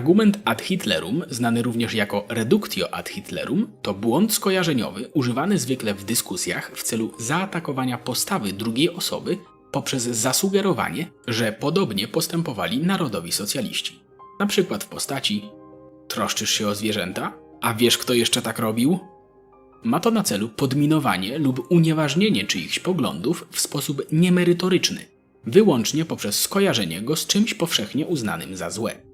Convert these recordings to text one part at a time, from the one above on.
Argument ad Hitlerum, znany również jako reductio ad Hitlerum, to błąd skojarzeniowy używany zwykle w dyskusjach w celu zaatakowania postawy drugiej osoby poprzez zasugerowanie, że podobnie postępowali narodowi socjaliści. Na przykład w postaci troszczysz się o zwierzęta? A wiesz kto jeszcze tak robił? Ma to na celu podminowanie lub unieważnienie czyichś poglądów w sposób niemerytoryczny, wyłącznie poprzez skojarzenie go z czymś powszechnie uznanym za złe.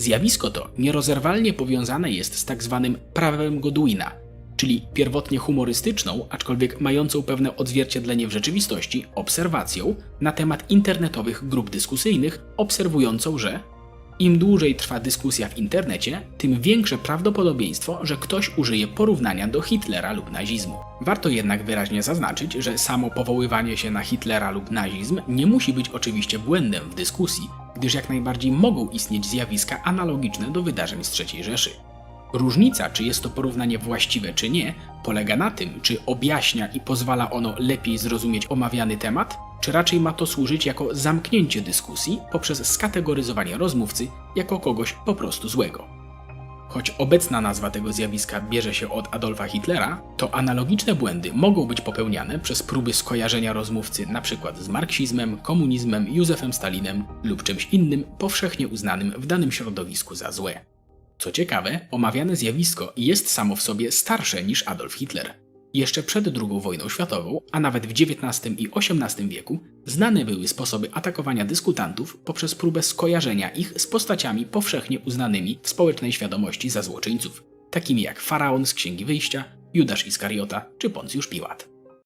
Zjawisko to nierozerwalnie powiązane jest z tak zwanym prawem Godwina, czyli pierwotnie humorystyczną, aczkolwiek mającą pewne odzwierciedlenie w rzeczywistości, obserwacją na temat internetowych grup dyskusyjnych, obserwującą, że im dłużej trwa dyskusja w internecie, tym większe prawdopodobieństwo, że ktoś użyje porównania do Hitlera lub nazizmu. Warto jednak wyraźnie zaznaczyć, że samo powoływanie się na Hitlera lub nazizm nie musi być oczywiście błędem w dyskusji, gdyż jak najbardziej mogą istnieć zjawiska analogiczne do wydarzeń z III Rzeszy. Różnica, czy jest to porównanie właściwe czy nie, polega na tym, czy objaśnia i pozwala ono lepiej zrozumieć omawiany temat, czy raczej ma to służyć jako zamknięcie dyskusji poprzez skategoryzowanie rozmówcy jako kogoś po prostu złego. Choć obecna nazwa tego zjawiska bierze się od Adolfa Hitlera, to analogiczne błędy mogą być popełniane przez próby skojarzenia rozmówcy np. z marksizmem, komunizmem, Józefem Stalinem lub czymś innym powszechnie uznanym w danym środowisku za złe. Co ciekawe, omawiane zjawisko jest samo w sobie starsze niż Adolf Hitler. Jeszcze przed II wojną światową, a nawet w XIX i XVIII wieku, znane były sposoby atakowania dyskutantów poprzez próbę skojarzenia ich z postaciami powszechnie uznanymi w społecznej świadomości za złoczyńców, takimi jak Faraon z Księgi Wyjścia, Judasz Iskariota czy Poncjusz Piłat.